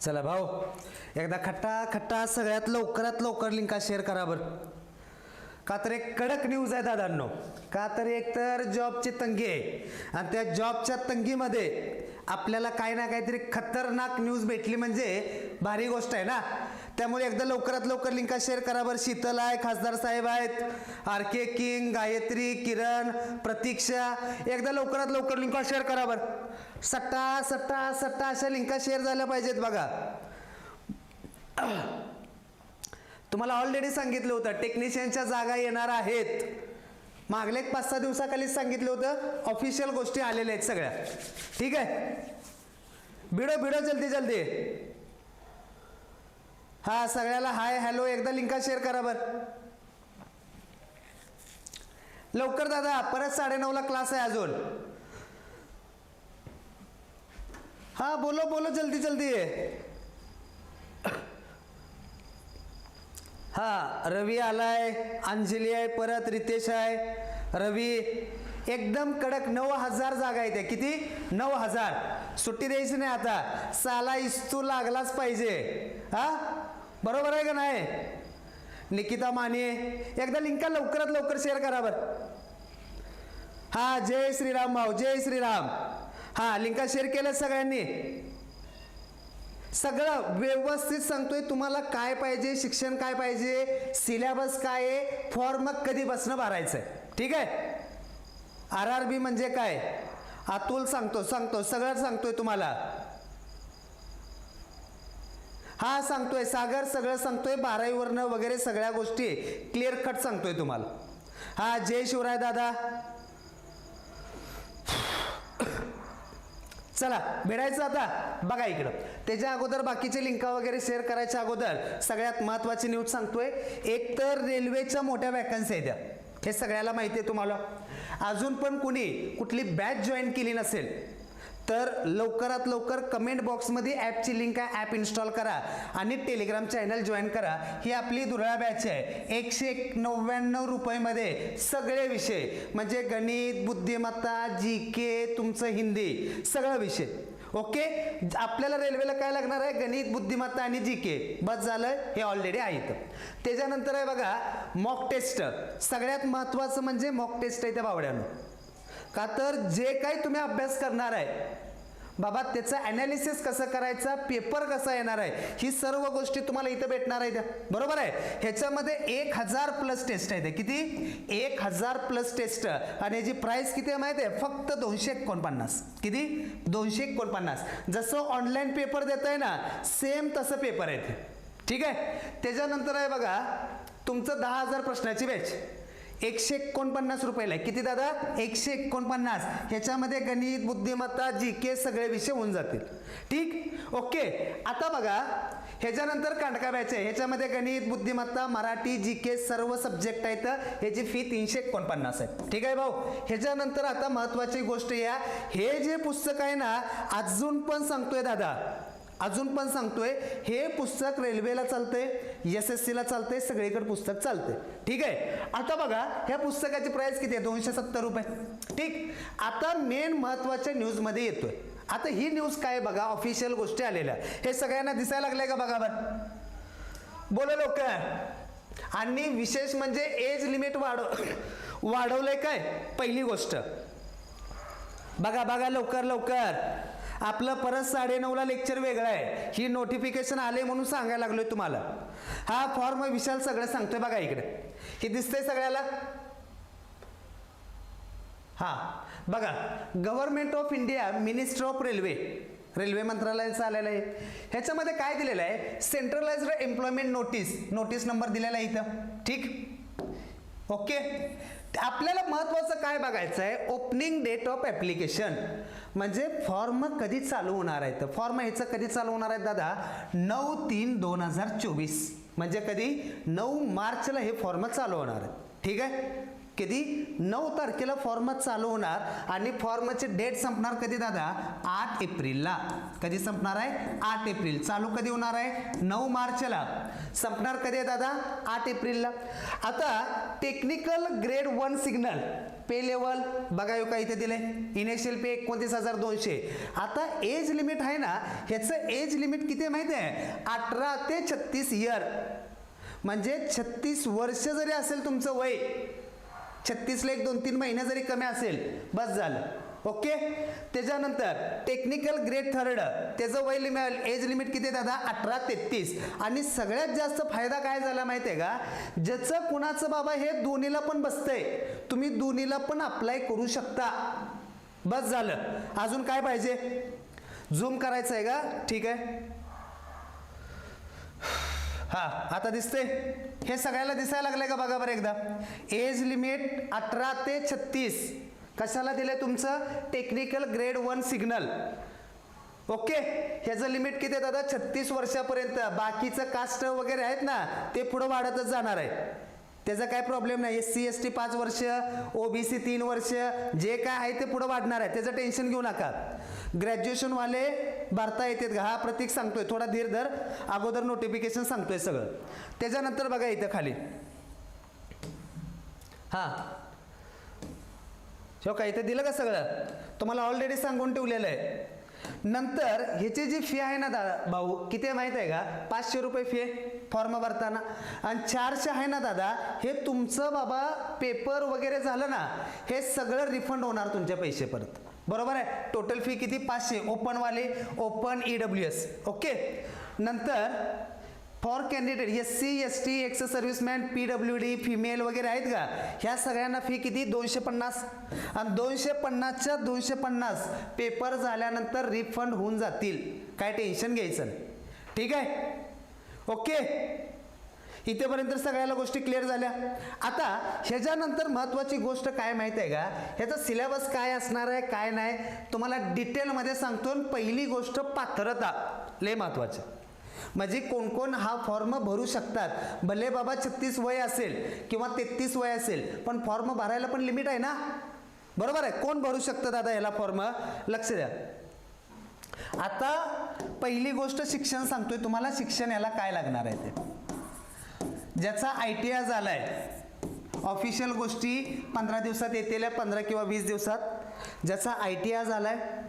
चला भाऊ एकदा खट्टा खट्टा सगळ्यात लवकरात लवकर लिंका शेअर करा बरं. का तर एक कडक न्यूज आहे दादांनो. का तर एक तर जॉबची तंगी आहे. आणि त्या जॉबच्या तंगीमध्ये आपल्याला काही ना काहीतरी खतरनाक न्यूज भेटली म्हणजे भारी गोष्ट आहे ना? त्यामुळे एकदा लवकरात लवकर लिंका शेअर करा बरं. शीतल आहे खासदार साहेब आहेत. R K King Gayatri Kiran Pratiksha. एकदा लवकरात लवकर लिंका शेअर करा बरं. सट्टा सट्टा सट्टा अशा लिंका शेअर झाल्या पाहिजेत बघा. तुम्हाला ऑलरेडी सांगितलं होतं टेक्निशियनच्या जागा येणार आहेत. मागल्या एक पाच सहा दिवसाखालीच सांगितलं होतं ऑफिशियल गोष्टी आलेल्या आहेत सगळ्या. ठीक आहे? भिडो भिडो जल्दी जल्दी. हा सगळ्याला हाय हॅलो एकदा लिंका शेअर करा बरं. लवकर दादा परत साडेनऊला क्लास आहे अजून. हा बोलो बोलो जल्दी जल्दी. हा रवी आलाय अंजली आहे परत रितेश आहे. रवी एकदम कडक नऊ हजार जागा आहे त्या किती? नऊ हजार. सुट्टी द्यायची नाही आता. साला इस्तू लागलाच पाहिजे. हा? बरोबर आहे का नाही? निकिता माने एकदा लिंका लवकरात लवकर शेअर करा बरं. हा जय श्रीराम भाऊ जय श्रीराम. हा लिंका शेअर केल्या सगळ्यांनी. सगळं व्यवस्थित सांगतोय तुम्हाला काय पाहिजे शिक्षण काय पाहिजे सिलेबस काय आहे फॉर्म कधी बसणं भरायचं आहे ठीक आहे? आर आर बी म्हणजे काय? अतुल सांगतो सांगतो सगळं सांगतोय तुम्हाला. हा सांगतोय सागर सगळं सांगतोय बारावीवरनं वगैरे सगळ्या गोष्टी क्लिअर कट सांगतोय तुम्हाला. हा जय शिवराय दादा. चला भेटायचं आता. बघा इकडं. त्याच्या अगोदर बाकीचे लिंका वगैरे शेअर करायच्या अगोदर सगळ्यात महत्त्वाची न्यूज सांगतोय. एक तर रेल्वेच्या मोठ्या वॅकन्सी आहेत त्या. हे सगळ्याला माहिती आहे तुम्हाला. अजून पण कुणी कुठली बॅच जॉईन केली नसेल. तर लवकरात लवकर कमेंट बॉक्समध्ये ॲपची लिंक आहे ॲप इन्स्टॉल करा आणि टेलिग्राम चॅनल जॉईन करा. ही आपली दुर्ळा बॅच आहे. एकशे एक नव्याण्णव रुपयेमध्ये सगळे विषय म्हणजे गणित बुद्धिमत्ता जी के तुमचं हिंदी सगळा विषय. ओके आपल्याला रेल्वेला काय लागणार आहे? गणित बुद्धिमत्ता आणि जी के बस झालं हे ऑलरेडी आहेत त्याच्यानंतर आहे बघा मॉक टेस्ट सगळ्यात महत्त्वाचं म्हणजे मॉक टेस्ट आहे त्या बावड्यानं. का तर जे काही तुम्ही अभ्यास करणार आहे बाबा त्याचं ॲनालिसिस कसं करायचं पेपर कसा येणार आहे ही सर्व गोष्टी तुम्हाला इथं भेटणार आहेत. बरोबर आहे? ह्याच्यामध्ये एक हजार प्लस टेस्ट आहे किती? एक हजार प्लस टेस्ट आणि याची प्राईस किती आहे माहिती आहे? फक्त दोनशे एकोणपन्नास. किती? दोनशे एकोणपन्नास. जसं ऑनलाईन पेपर देत आहे ना सेम तसं पेपर आहे ते. ठीक आहे? त्याच्यानंतर आहे बघा तुमचं दहा हजार प्रश्नाची बॅच एकशे एकोणपन्नास रुपयाला आहे. किती दादा? एकशे एकोणपन्नास. ह्याच्यामध्ये गणित बुद्धिमत्ता जी के सगळे विषय होऊन जातील. ठीक? ओके. आता बघा ह्याच्यानंतर कांडकाव्याचे ह्याच्यामध्ये गणित बुद्धिमत्ता मराठी जी के सर्व सब्जेक्ट आहेत. ह्याची फी तीनशे एकोणपन्नास आहे. ठीक आहे भाऊ? ह्याच्यानंतर आता महत्त्वाची गोष्ट या. हे जे पुस्तक आहे ना अजून पण सांगतोय दादा. अजून पण सांगतोय हे पुस्तक रेल्वेला चालते एस एस सीला चालते सगळीकडे पुस्तक चालते ठीक आहे? आता बघा ह्या पुस्तकाची प्राइस किती आहे? दोनशे सत्तर रुपये. ठीक? आता मेन महत्त्वाच्या न्यूजमध्ये येतोय. आता ही न्यूज काय बघा? ऑफिशियल गोष्टी आलेल्या. हे सगळ्यांना दिसायला लागले का बघा बरं? बोला लोक आणि विशेष म्हणजे एज लिमिट वाढव वाढवलंय काय? पहिली गोष्ट. बघा बघा लवकर लवकर. आपलं परत साडेनऊला लेक्चर वेगळं आहे. ही नोटिफिकेशन आले म्हणून सांगायला लागलोय तुम्हाला. हा फॉर्म विशाल सगळं सांगतोय बघा इकडे. हे दिसतंय सगळ्याला? हा. बघा government of India minister of railway railway मंत्रालयाचं आलेलं आहे. ह्याच्यामध्ये काय दिलेलं आहे? Centralised employment notice notice number दिलेला आहे इथं. ठीक? ओके? आपल्याला महत्त्वाचं काय बघायचं आहे ओपनिंग डेट ऑफ ॲप्लिकेशन म्हणजे फॉर्म कधी चालू होणार आहे तर फॉर्म ह्याचं कधी चालू होणार आहे दादा? नऊ तीन दोन हजार चोवीस. म्हणजे कधी? नऊ मार्चला हे फॉर्म चालू होणार आहे ठीक आहे? कधी? नऊ तारखेला फॉर्म चालू होणार आणि फॉर्मचे डेट संपणार कधी दादा? आठ एप्रिलला. कधी संपणार आहे? आठ एप्रिल. चालू कधी होणार आहे? नऊ मार्चला. संपणार कधी आहे दादा? आठ एप्रिलला. आता technical grade one signal pay level बघा का इथे दिले. इनिशियल पे एकोणतीस हजार दोनशे. आता एज लिमिट आहे ना ह्याचं एज लिमिट किती माहिती आहे? अठरा ते छत्तीस इयर म्हणजे छत्तीस वर्ष जरी असेल तुमचं वय छत्तीसला एक दोन तीन महिने जरी कमी असेल बस झालं. ओके? त्याच्यानंतर टेक्निकल ग्रेड थर्ड त्याचं वय लिमिट एज लिमिट किती आहे दादा? अठरा तेहतीस. आणि सगळ्यात जास्त फायदा काय झाला माहिती आहे का? ज्याचं कुणाचं बाबा हे दोन्हीला पण बसतंय तुम्ही दोन्हीला पण अप्लाय करू शकता. बस झालं. अजून काय पाहिजे? झूम करायचं आहे का? ठीक आहे. हा आता दिसते हे सगळ्याला दिसायला लागलंय का बघा बरं एकदा. एज लिमिट अठरा ते छत्तीस. कशाला दिलं आहे तुमचं? Technical grade one signal okay ह्याचं लिमिट किती आहे दादा छत्तीस वर्षापर्यंत. बाकीचं कास्ट वगैरे आहेत ना ते पुढं वाढतच जाणार आहे. त्याचा काय प्रॉब्लेम नाही. एस सी एस टी पाच वर्ष ओबीसी तीन वर्ष जे काय आहे ते पुढं वाढणार आहे. त्याचं टेन्शन घेऊ नका. ग्रॅज्युएशनवाले भरता येतात का? हा प्रतीक सांगतोय. थोडा धीर धर. अगोदर नोटिफिकेशन सांगतोय सगळं. त्याच्यानंतर बघा इथं खाली. हां. हो का? इथं दिलं का सगळं? तुम्हाला ऑलरेडी सांगून ठेवलेलं आहे. नंतर ह्याची जी फी आहे ना दादा भाऊ किती आहे माहीत आहे का? पाचशे रुपये फी आहे फॉर्म भरताना. आणि चारशे आहे ना दादा हे तुमचं बाबा पेपर वगैरे झालं ना हे सगळं रिफंड होणार तुमचे पैसे परत. बरोबर आहे? टोटल फी किती? पाचशे. ओपनवाले open E W S okay नंतर for candidate S C S T ex serviceman P W D female वगैरे आहेत का? ह्या सगळ्यांना फी किती? दोनशे पन्नास. आणि दोनशे पन्नासच्या दोनशे पन्नास पेपर झाल्यानंतर रिफंड होऊन जातील. काय टेन्शन घ्यायचं? ठीक आहे? ओके इथेपर्यंत सगळ्याला गोष्टी क्लिअर झाल्या. आता ह्याच्यानंतर महत्त्वाची गोष्ट काय माहीत आहे का? ह्याचा सिलेबस काय असणार आहे काय नाही तुम्हाला डिटेलमध्ये सांगतो आणि पहिली गोष्ट पात्रता. लय महत्त्वाचं म्हणजे कोण कोण हा फॉर्म भरू शकतात. भले बाबा छत्तीस वय असेल किंवा तेहतीस वय असेल पण फॉर्म भरायला पण लिमिट आहे ना? बरोबर आहे? कोण भरू शकतं दादा याला फॉर्म लक्ष द्या. आता पहिली गोष्ट शिक्षण सांगतोय. तुम्हाला शिक्षण याला काय लागणार आहे ते? ज्याचा आय टी आय झाला आहे ऑफिशियल गोष्टी पंधरा दिवसात येतील पंधरा किंवा वीस दिवसात. ज्याचा आय टी आय झाला आहे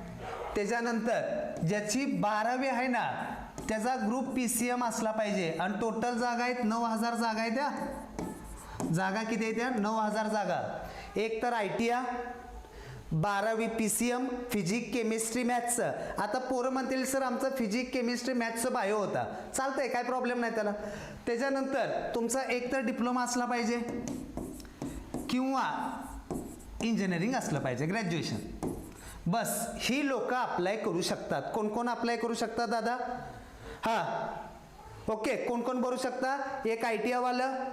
त्याच्यानंतर ज्याची बारावी आहे ना त्याचा ग्रुप पी सी एम असला पाहिजे. आणि टोटल जागा आहेत नऊ हजार जागा आहेत त्या. जागा किती आहेत त्या? नऊ हजार जागा. एक तर आय टी आय बारावी P C M physic chemistry मॅथ्सचं आता पोरं म्हणतील सर आमचं फिजिक केमिस्ट्री मॅथ्सचं बायो होता. चालतंय काय प्रॉब्लेम नाही त्याला. त्याच्यानंतर तुमचा एक तर डिप्लोमा असला पाहिजे किंवा इंजिनिअरिंग असलं पाहिजे ग्रॅज्युएशन बस ही लोक अप्लाय करू शकतात. कोण कोण अप्लाय करू शकतात दादा? हां. ओके कोण कोण भरू शकता? एक आय टी आयवालं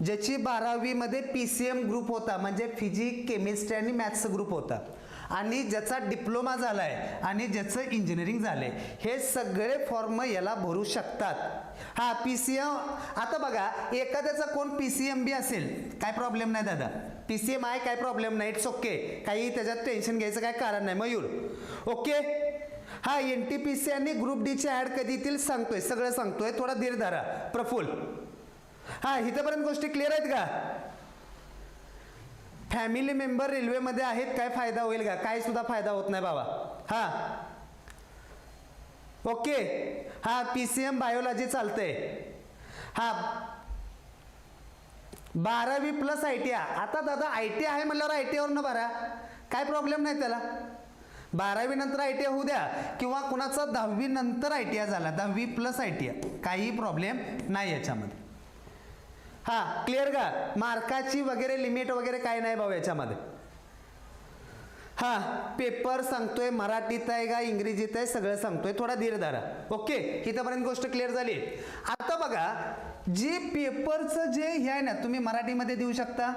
ज्याची बारावीमध्ये पी सी एम ग्रुप होता म्हणजे फिजिक केमिस्ट्री आणि मॅथ्सचा ग्रुप होता. आणि ज्याचा डिप्लोमा झाला आहे आणि ज्याचं इंजिनिअरिंग झालं आहे हे सगळे फॉर्म याला भरू शकतात. हा पी सी एम आता बघा एखाद्याचा कोण पी सी एम बी असेल काय प्रॉब्लेम नाही दादा. पी सी एम आहे काय प्रॉब्लेम नाही इट्स ओके काही त्याच्यात टेन्शन घ्यायचं काय कारण नाही मयूर. ओके हा एन टी पी सी आणि ग्रुप डीचे ॲड कधी येतील सांगतोय सगळं सांगतोय थोडा धीर धरा प्रफुल हा इथंपर्यंत गोष्टी क्लिअर आहेत का? फॅमिली मेंबर रेल्वेमध्ये आहेत काय फायदा होईल का? काय सुद्धा फायदा होत नाही बाबा. हा. ओके हा पी सी एम बायोलॉजी चालतंय. हा. बारावी प्लस आय टी आय आता दादा आय टी आहे म्हणल्यावर आय टी न भरा. काय प्रॉब्लेम नाही त्याला? बारावी नंतर आय टी आय होऊ द्या. किंवा कुणाचा दहावी नंतर आय टी आय झाला दहावी प्लस आय टी आय काही प्रॉब्लेम नाही याच्यामध्ये. हा क्लिअर का? मार्काची वगैरे लिमिट वगैरे काय नाही भाऊ याच्यामध्ये. हा पेपर सांगतोय मराठीत आहे का इंग्रजीत आहे सगळं सांगतोय थोडा धीर धरा. ओके इथंपर्यंत गोष्ट क्लिअर झाली. आता बघा जे पेपरचं जे हे आहे ना तुम्ही मराठीमध्ये देऊ शकता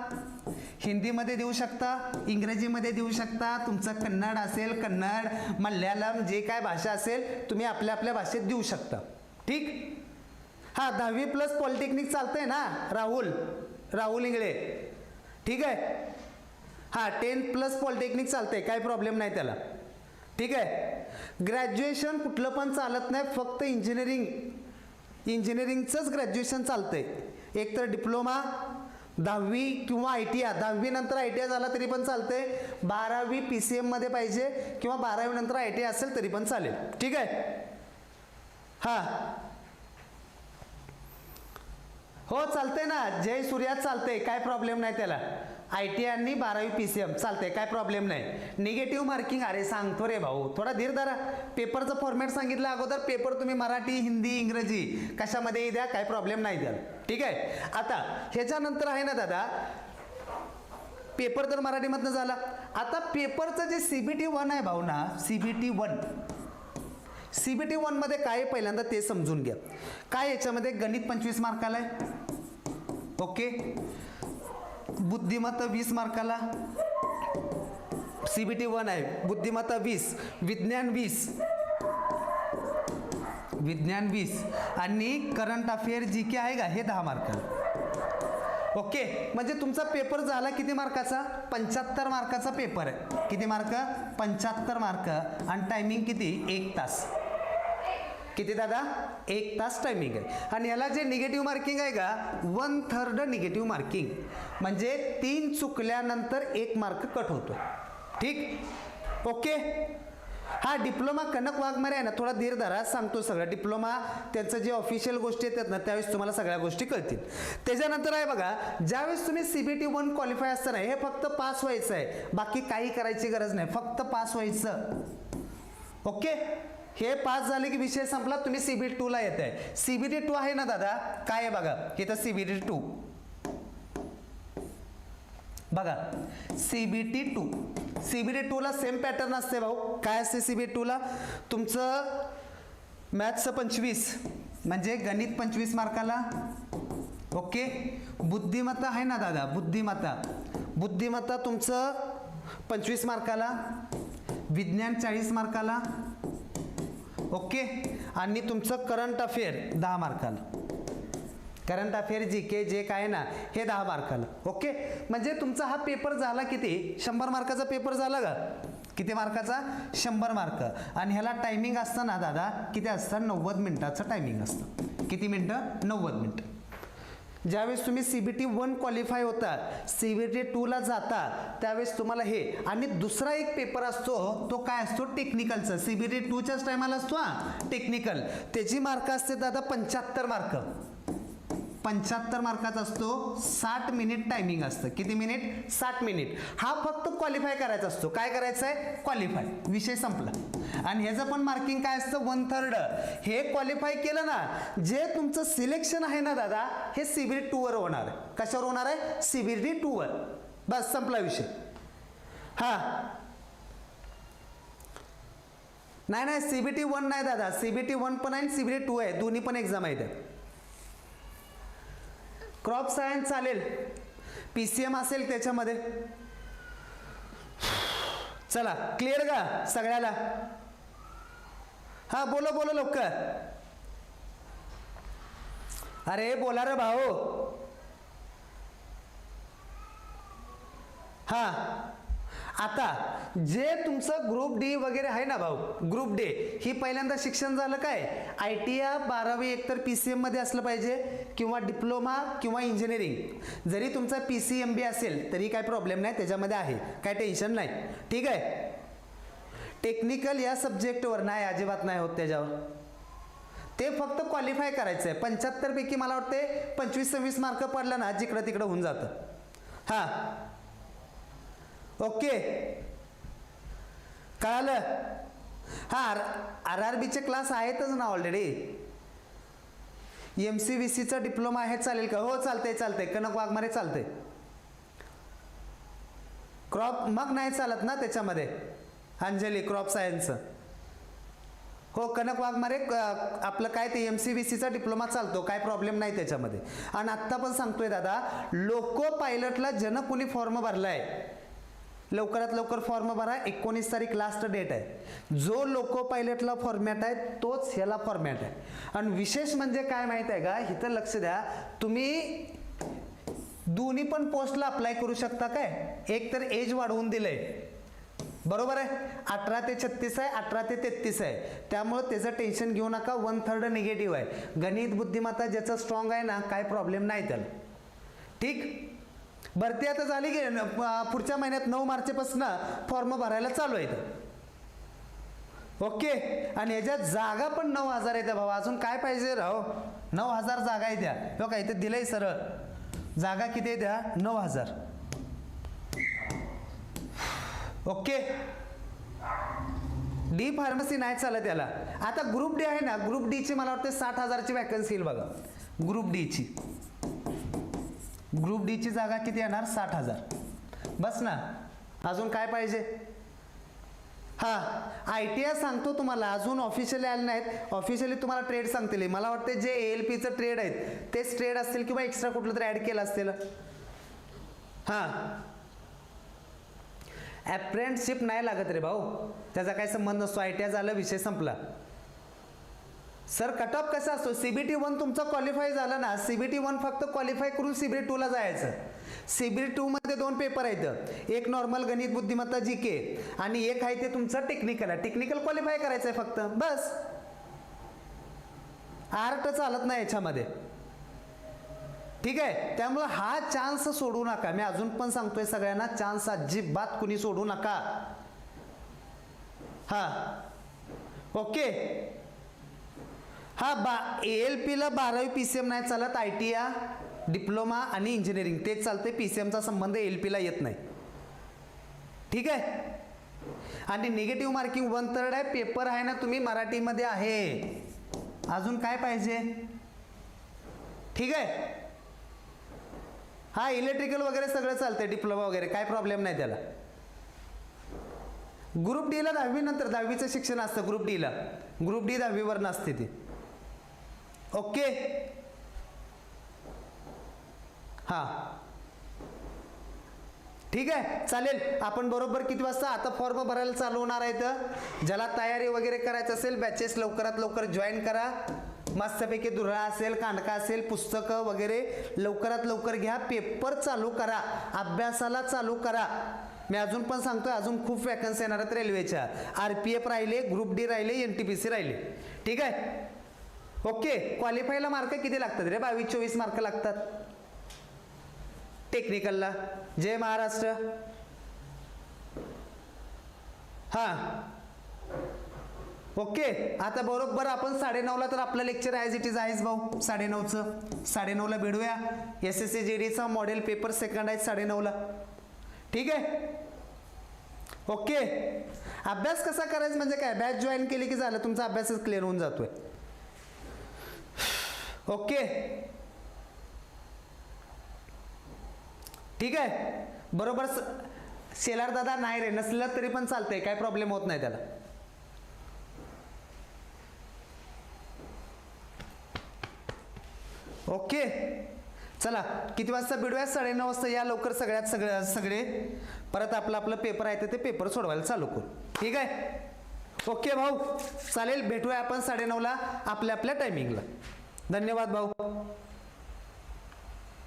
हिंदीमध्ये देऊ शकता इंग्रजीमध्ये देऊ शकता तुमचं कन्नड असेल कन्नड मल्याळम जे काय भाषा असेल तुम्ही आपल्या आपल्या भाषेत देऊ शकता. ठीक? हा दहावी प्लस पॉलिटेक्निक चालतंय ना राहुल. राहुल इंगळे. ठीक आहे? हां टेन प्लस पॉलिटेक्निक चालतंय काही प्रॉब्लेम नाही त्याला. ठीक आहे? ग्रॅज्युएशन कुठलं पण चालत नाही फक्त इंजिनिअरिंग इंजिनिअरिंगचंच ग्रॅज्युएशन चालतंय. एक तर डिप्लोमा दहावी किंवा आय टी आय दहावीनंतर आय टी आय झाला तरी पण चालते बारावी पी सी एममध्ये पाहिजे किंवा बारावीनंतर आय टी आय असेल तरी पण चालेल. ठीक आहे? हां. हो चालतंय ना. जय सूर्या चालतंय. काय प्रॉब्लेम नाही त्याला. आय टी आणि बारावी पी सी एम चालतंय. काय प्रॉब्लेम नाही. निगेटिव्ह मार्किंग अरे सांगतो रे भाऊ. थोडा धीर धरा. पेपरचं फॉर्मॅट सांगितलं अगोदर. पेपर तुम्ही मराठी हिंदी इंग्रजी कशामध्ये द्या? काय प्रॉब्लेम नाही द्या ठीक आहे? आता ह्याच्यानंतर आहे ना दादा पेपर तर मराठीमधनं झाला. आता पेपरचं जे सी बी टी वन आहे भाऊ ना C B T one C B T वनमध्ये काय आहे? पहिल्यांदा ते समजून घ्या. काय याच्यामध्ये? गणित पंचवीस मार्काला आहे. ओके? बुद्धिमत्ता वीस मार्काला. सी बी टी वन आहे. बुद्धिमत्ता वीस. विज्ञान वीस. विज्ञान वीस. आणि करंट अफेअर जी के आहे का? हे दहा मार्काला. ओके? म्हणजे तुमचा पेपर झाला किती मार्काचा? पंच्याहत्तर मार्काचा पेपर आहे. किती मार्क? पंच्याहत्तर मार्क. आणि टायमिंग किती? एक तास. किती दादा? एक तास टायमिंग आहे. आणि याला जे निगेटिव्ह मार्किंग आहे का वन थर्ड निगेटिव्ह मार्किंग म्हणजे तीन चुकल्यानंतर एक मार्क कट होतो. ठीक? ओके हा डिप्लोमा कनक वाघमारे आहे ना थोडा धीर धरा सांगतो सगळं. डिप्लोमा त्यांचं जे ऑफिशियल गोष्टी येतात ना त्यावेळेस तुम्हाला सगळ्या गोष्टी कळतील. त्याच्यानंतर आहे बघा ज्यावेळेस तुम्ही C B T one qualify असताना हे फक्त पास व्हायचं आहे. बाकी काही करायची गरज नाही. फक्त पास व्हायचं. ओके हे पास झाले की विषय संपला तुम्ही सीबीटी टू ला येत आहे सीबीटी टू आहे ना दादा? काय आहे बघा? इथं सीबीटी टू बघा सीबीटी टू सीबीटी टू ला सेम पॅटर्न असते भाऊ. काय असते सीबीटी टू ला? तुमचं मॅथ्सचं पंचवीस म्हणजे गणित पंचवीस मार्काला. ओके? बुद्धिमत्ता आहे ना दादा? बुद्धिमत्ता. बुद्धिमत्ता तुमचं पंचवीस मार्काला. विज्ञान चाळीस मार्काला. ओके? आणि तुमचं करंट अफेअर दहा मार्काला. करंट अफेअर जी के जे काय आहे ना हे दहा मार्काला. ओके? म्हणजे तुमचा हा पेपर झाला किती? शंभर मार्काचा पेपर झाला का? किती मार्काचा? शंभर मार्क. आणि ह्याला टायमिंग असतं ना दादा किती असतं? नव्वद मिनटाचं टायमिंग असतं. किती मिनटं? नव्वद मिनटं. ज्यावेळेस तुम्ही C B T one qualify होता सी बी टी टूला जाता त्यावेळेस तुम्हाला हे आणि दुसरा एक पेपर असतो तो काय असतो? टेक्निकलचा सी बी टी टूच्याच टायमाला असतो हा? टेक्निकल त्याची मार्क असते दादा पंच्याहत्तर मार्क पंच्याहत्तर मार्काचा असतो साठ मिनिट टायमिंग असतं. किती मिनिट साठ मिनिट हा फक्त क्वालिफाय करायचा असतो. काय करायचं आहे क्वालिफाय विषय संपला. आणि ह्याचं पण मार्किंग काय असतं? वन थर्ड हे क्वालिफाय केलं ना जे तुमचं सिलेक्शन आहे ना दादा हे सीबीडी टूवर होणार. कशावर होणार आहे? सीबीडी टूवर बस संपला विषय. हां. नाही नाही सीबीटी वन नाही दादा. सीबीटी वन पण आहे सीबीटी टू आहे. दोन्ही पण एक्झाम आहेत. क्रॉप सायन्स चालेल. पी सी एम असेल त्याच्यामध्ये. चला क्लिअर का सगळ्याला? हा बोलो बोलो लवकर. अरे बोला रे भाऊ. हा. आता जे तुमचं ग्रुप डी वगैरे आहे ना भाऊ ग्रुप डे ही पहिल्यांदा शिक्षण झालं काय? आय टी आय बारावी एकतर पी सी एममध्ये असलं पाहिजे किंवा डिप्लोमा किंवा इंजिनिअरिंग जरी तुमचा पी सी एम बी असेल तरी काय प्रॉब्लेम नाही त्याच्यामध्ये आहे. काय टेन्शन नाही. ठीक आहे? टेक्निकल या सब्जेक्टवर नाही अजिबात नाही होत त्याच्यावर. ते फक्त क्वालिफाय करायचं आहे पंच्याहत्तरपैकी मला वाटते पंचवीस सव्वीस मार्क पडलं ना जिकडं तिकडं होऊन जातं. हां. ओके कळालं? हां आर आर आर बीचे क्लास आहेतच ना ऑलरेडी एम सी बी सीचा डिप्लोमा आहे चालेल का? हो चालतंय चालतंय. कनक वाघमारे चालतंय. क्रॉप मग नाही चालत ना त्याच्यामध्ये. अंजली क्रॉप सायन्सचं हो कनक वाघमारे क- आपलं काय ते एम सी बी सीचा डिप्लोमा चालतो काय प्रॉब्लेम नाही त्याच्यामध्ये. आणि आत्ता पण सांगतोय दादा लोको पायलटला जनकुली फॉर्म भरलाय. लवकरात लवकर फॉर्म भरा एकोणीस तारीख लास्ट डेट आहे. जो लोको पायलटला फॉर्मॅट आहे तोच ह्याला फॉर्मॅट आहे. आणि विशेष म्हणजे काय माहीत आहे का इथं लक्ष द्या तुम्ही दोन्ही पण पोस्टला अप्लाय करू शकता काय? एक तर एज वाढवून दिलंय. बरोबर आहे? अठरा ते छत्तीस आहे अठरा ते तेहतीस आहे. त्यामुळं त्याचं टेन्शन घेऊ नका वन थर्ड निगेटिव्ह आहे. गणित बुद्धिमत्ता ज्याचं स्ट्रॉंग आहे ना काय प्रॉब्लेम नाही त्याला. ठीक? भरती आता झाली की न- पुढच्या महिन्यात नऊ मार्चपासून फॉर्म भरायला चालू आहे ओके? आणि ह्याच्यात जागा पण नऊ हजार येत्या भावा. अजून काय पाहिजे राव? नऊ हजार जागा आहे त्या. हो का दिलं दिलंय सरळ. जागा किती आहे त्या? नऊ हजार. ओके? डी फार्मसी नाही चालत त्याला आता ग्रुप डी आहे ना ग्रुप डीची मला वाटतं साठ हजारची वॅकन्सी येईल बघा. ग्रुप डीची ग्रुप डीची जागा किती येणार? साठ हजार. बस ना. अजून काय पाहिजे? हां आय टी आय सांगतो तुम्हाला. अजून ऑफिशियली आले नाहीत. ऑफिशियली तुम्हाला ट्रेड सांगतील. मला वाटतं जे ए एल पीचं ट्रेड आहेत तेच ट्रेड असतील किंवा एक्स्ट्रा कुठलं तरी ॲड केलं असतील. हां. ॲप्रेंटशिप नाही लागत रे भाऊ. त्याचा काय संबंध नसतो. आय टी आय झालं विषय संपला. सर कट ऑफ कसा असतो? टी वन तुमचं क्वालिफाय झालं ना सी बी टी वन फक्त क्वालिफाय करून सी बी टूला जायचं. सी बी टूमध्ये दोन पेपर आहेत. एक नॉर्मल गणित बुद्धिमत्ता जी के आणि एक आहे ते तुमचं टेक्निकल आहे. टेक्निकल क्वालिफाय करायचं आहे फक्त. बस. आर्ट चालत नाही याच्यामध्ये. ठीक आहे? त्यामुळं हा चान्स सोडू नका. मी अजून पण सांगतोय सगळ्यांना चान्स अजिबात कुणी सोडू नका. हा. ओके? हा बा ए एल पीला बारावी पी सी एम नाही चालत आय टी या डिप्लोमा आणि इंजिनिअरिंग तेच चालते पी सी एमचा संबंध एल पीला येत नाही. ठीक आहे? आणि निगेटिव्ह मार्किंग वन थर्ड आहे पेपर आहे ना तुम्ही मराठीमध्ये आहे. अजून काय पाहिजे? ठीक आहे? हा इलेक्ट्रिकल वगैरे सगळं चालतंय डिप्लोमा वगैरे. काय प्रॉब्लेम नाही त्याला. ग्रुप डीला दहावीनंतर दहावीचं शिक्षण असतं ग्रुप डीला ग्रुप डी दहावीवर नसते ती. ओके हां. ठीक आहे? चालेल. आपण बरोबर किती वाजता? आता फॉर्म भरायला चालू होणार आहे तर ज्याला तयारी वगैरे करायचं असेल बॅचेस लवकरात लवकर जॉईन करा. मस्तपैकी दुर्ळा असेल कांडका असेल पुस्तकं वगैरे लवकरात लवकर घ्या. पेपर चालू करा. अभ्यासाला चालू करा. मी अजून पण सांगतोय अजून खूप वॅकन्सी येणार आहेत रेल्वेच्या आर पी एफ राहिले ग्रुप डी राहिले एन टी पी सी राहिले. ठीक आहे? ओके क्वालिफायला मार्क किती लागतात रे? बावीस चोवीस मार्क लागतात. टेक्निकलला जय महाराष्ट्र. हां. ओके आता बरोबर आपण साडेनऊला तर आपलं लेक्चर ॲज इट इज आहेच भाऊ. साडेनऊचं. साडेनऊला भेटूया. एस एस सी जे डीचा मॉडेल पेपर सेकंड आहे साडेनऊला. ठीक आहे? ओके. अभ्यास कसा करायचा म्हणजे काय? बॅच जॉईन केली की झालं? तुमचा अभ्यासच क्लिअर होऊन जातोय. ओके. ठीक आहे? बरोबर स- शेलार दादा नाही रे नसलं तरी पण चालतंय. काय प्रॉब्लेम होत नाही त्याला. ओके. चला किती वाजता भेटूया साडेनऊ वाजता या लवकर सगळ्यात सगळ्या सगळे. परत आपलं आपलं पेपर आहे तर ते पेपर सोडवायला चालू करू. ठीक आहे? ओके भाऊ. चालेल भेटूया आपण साडेनऊला आपल्या आपल्या टायमिंगला धन्यवाद भाऊ.